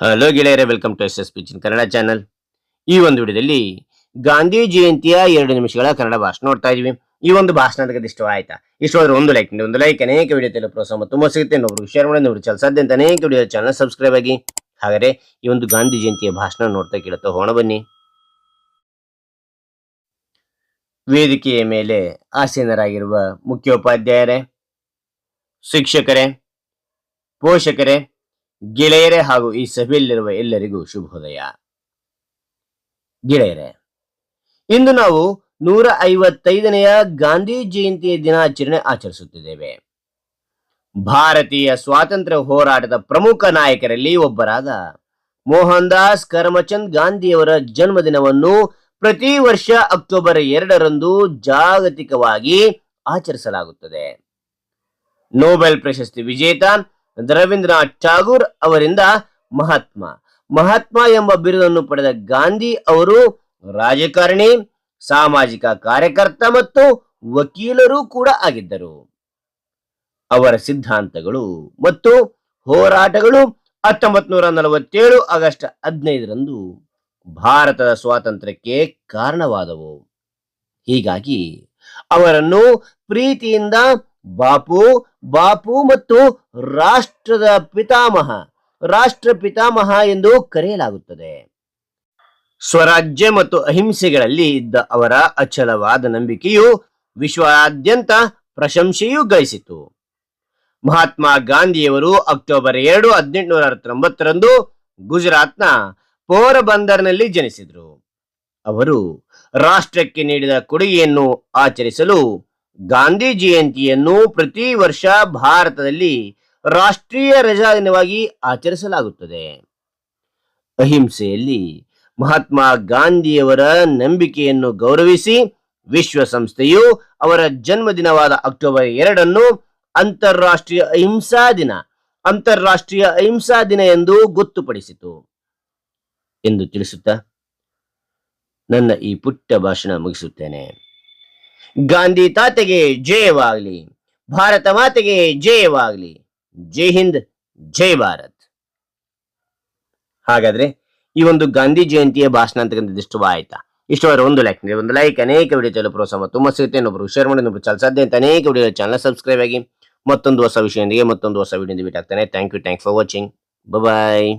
Hello ಗೆಳೆಯರೆ welcome to S S ಪಿಚಿನ್ Kannada channel ಈ ಒಂದು ವಿಡಿಯೋದಲ್ಲಿ ಗಾಂಧಿ ಜಯಂತಿಯ ಎರಡು ನಿಮಿಷಗಳ ಕನ್ನಡ ಭಾಷಣ ನೋಡ್ತಾ ಇದೀವಿ ಈ ಒಂದು ಭಾಷಣ ಅಂತ ಇಷ್ಟ ಆಯ್ತಾ? ಇಷ್ಟವಾದ್ರೆ ಒಂದು ಲೈಕ್ ಒಂದು ಲೈಕ್ ಅನೇಕ ವಿಡಿಯೋ ತಲೆ ಪ್ರೋತ್ಸಾಹ ತುಂಬ ಸಿಗುತ್ತೆ. ಒಬ್ಬರು ಶೇರ್ ಮಾಡಿ ನೋಡಿ ಅಂತ ಅನೇಕ ವಿಡಿಯೋ ಚಾನಲ್ ಸಬ್ಸ್ಕ್ರೈಬ್ ಆಗಿ. ಹಾಗಾದ್ರೆ ಈ ಒಂದು ಗಾಂಧಿ ಜಯಂತಿಯ ಭಾಷಣ ನೋಡ್ತಾ ಕೇಳುತ್ತಾ ಹೋಣ ಬನ್ನಿ. ವೇದಿಕೆಯ ಮೇಲೆ ಆಸೀನರಾಗಿರುವ ಮುಖ್ಯೋಪಾಧ್ಯಾಯರೇ, ಶಿಕ್ಷಕರೇ, ಪೋಷಕರೇ ಗೆಳೆಯರೇ ಹಾಗೂ ಈ ಸಭೆಯಲ್ಲಿರುವ ಎಲ್ಲರಿಗೂ ಶುಭೋದಯ ಗೆಳೆಯರೇ, ಇಂದು ನಾವು ನೂರ ಐವತ್ತೈದನೆಯ ಗಾಂಧಿ ಜಯಂತಿಯ ದಿನಾಚರಣೆ ಆಚರಿಸುತ್ತಿದ್ದೇವೆ. ಭಾರತೀಯ ಸ್ವಾತಂತ್ರ್ಯ ಹೋರಾಟದ ಪ್ರಮುಖ ನಾಯಕರಲ್ಲಿ ಒಬ್ಬರಾದ ಮೋಹನ್ ದಾಸ್ ಕರಮಚಂದ್ ಗಾಂಧಿಯವರ ಜನ್ಮದಿನವನ್ನು ಪ್ರತಿ ವರ್ಷ ಅಕ್ಟೋಬರ್ ಎರಡರಂದು ಜಾಗತಿಕವಾಗಿ ಆಚರಿಸಲಾಗುತ್ತದೆ. ನೋಬೆಲ್ ಪ್ರಶಸ್ತಿ ವಿಜೇತ ರವೀಂದ್ರನಾಥ್ ಠಾಗೂರ್ ಅವರಿಂದ ಮಹಾತ್ಮ. ಮಹಾತ್ಮ ಎಂಬ ಬಿರುದನ್ನು ಪಡೆದ ಗಾಂಧಿ ಅವರು ರಾಜಕಾರಣಿ, ಸಾಮಾಜಿಕ ಕಾರ್ಯಕರ್ತ ಮತ್ತು ವಕೀಲರೂ ಕೂಡ ಆಗಿದ್ದರು. ಅವರ ಸಿದ್ಧಾಂತಗಳು ಮತ್ತು ಹೋರಾಟಗಳು ಹತ್ತೊಂಬತ್ ನೂರ ನಲವತ್ತೇಳು ಆಗಸ್ಟ್ ಹದಿನೈದರಂದು ಭಾರತದ ಸ್ವಾತಂತ್ರ್ಯಕ್ಕೆ ಕಾರಣವಾದವು. ಹೀಗಾಗಿ ಅವರನ್ನು ಪ್ರೀತಿಯಿಂದ ಬಾಪು ಬಾಪು ಮತ್ತು ರಾಷ್ಟ್ರದ ಪಿತಾಮಹ, ರಾಷ್ಟ್ರ ಪಿತಾಮಹ ಎಂದು ಕರೆಯಲಾಗುತ್ತದೆ. ಸ್ವರಾಜ್ಯ ಮತ್ತು ಅಹಿಂಸೆಗಳಲ್ಲಿ ಇದ್ದ ಅವರ ಅಚಲವಾದ ನಂಬಿಕೆಯು ವಿಶ್ವಾದ್ಯಂತ ಪ್ರಶಂಸೆಯೂ ಗಳಿಸಿತು. ಮಹಾತ್ಮ ಗಾಂಧಿಯವರು ಅಕ್ಟೋಬರ್ ಎರಡು, ಹದಿನೆಂಟುನೂರ ಅರವತ್ತೊಂಬತ್ತರಂದು ಗುಜರಾತ್ನ ಪೋರಬಂದರ್ನಲ್ಲಿ ಜನಿಸಿದರು. ಅವರು ರಾಷ್ಟ್ರಕ್ಕೆ ನೀಡಿದ ಕೊಡುಗೆಯನ್ನು ಆಚರಿಸಲು ಗಾಂಧಿ ಜಯಂತಿಯನ್ನು ಪ್ರತಿ ವರ್ಷ ಭಾರತದಲ್ಲಿ ರಾಷ್ಟ್ರೀಯ ರಜಾ ದಿನವಾಗಿ ಆಚರಿಸಲಾಗುತ್ತದೆ. ಅಹಿಂಸೆಯಲ್ಲಿ ಮಹಾತ್ಮ ಗಾಂಧಿಯವರ ನಂಬಿಕೆಯನ್ನು ಗೌರವಿಸಿ ವಿಶ್ವಸಂಸ್ಥೆಯು ಅವರ ಜನ್ಮದಿನವಾದ ಅಕ್ಟೋಬರ್ ಎರಡನ್ನು ಅಂತಾರಾಷ್ಟ್ರೀಯ ಅಹಿಂಸಾ ದಿನ, ಅಂತಾರಾಷ್ಟ್ರೀಯ ಅಹಿಂಸಾ ದಿನ ಎಂದು ಗೊತ್ತುಪಡಿಸಿತು. ಎಂದು ತಿಳಿಸುತ್ತಾ ನನ್ನ ಈ ಪುಟ್ಟ ಭಾಷಣ ಮುಗಿಸುತ್ತೇನೆ. ಗಾಂಧಿ ತಾತೆಗೆ ಜಯವಾಗಲಿ, ಭಾರತ ಮಾತೆಗೆ ಜಯವಾಗಲಿ. ಜೈ ಹಿಂದ್, ಜೈ ಭಾರತ್. ಹಾಗಾದ್ರೆ ಈ ಒಂದು ಗಾಂಧಿ ಜಯಂತಿಯ ಭಾಷಣ ಅಂತಕ್ಕಂಥದ್ದು ಇಷ್ಟು ಅವರ ಒಂದು ಲೈಕ್ ಒಂದು ಲೈಕ್ ಅನೇಕ ವಿಡಿಯೋ ಪ್ರೋತ್ಸಾಹ ತುಂಬ ಸಿಗುತ್ತೆ. ಇನ್ನೊಬ್ರು ಶೇರ್ ಮಾಡಿ, ಇನ್ನೊಬ್ರು ಚಲ ಸಾಧ್ಯ ಅಂತ ಅನೇಕ ವಿಡಿಯೋ ಚಾನಲ್ ಸಬ್ಸ್ಕ್ರೈಬ್ ಆಗಿ ಮತ್ತೊಂದು ಹೊಸ ವಿಷಯದೊಂದಿಗೆ ಮತ್ತೊಂದು ಹೊಸ video ಬಿಟ್ಟಾಗ್ತಾನೆ thank you thank for watching bye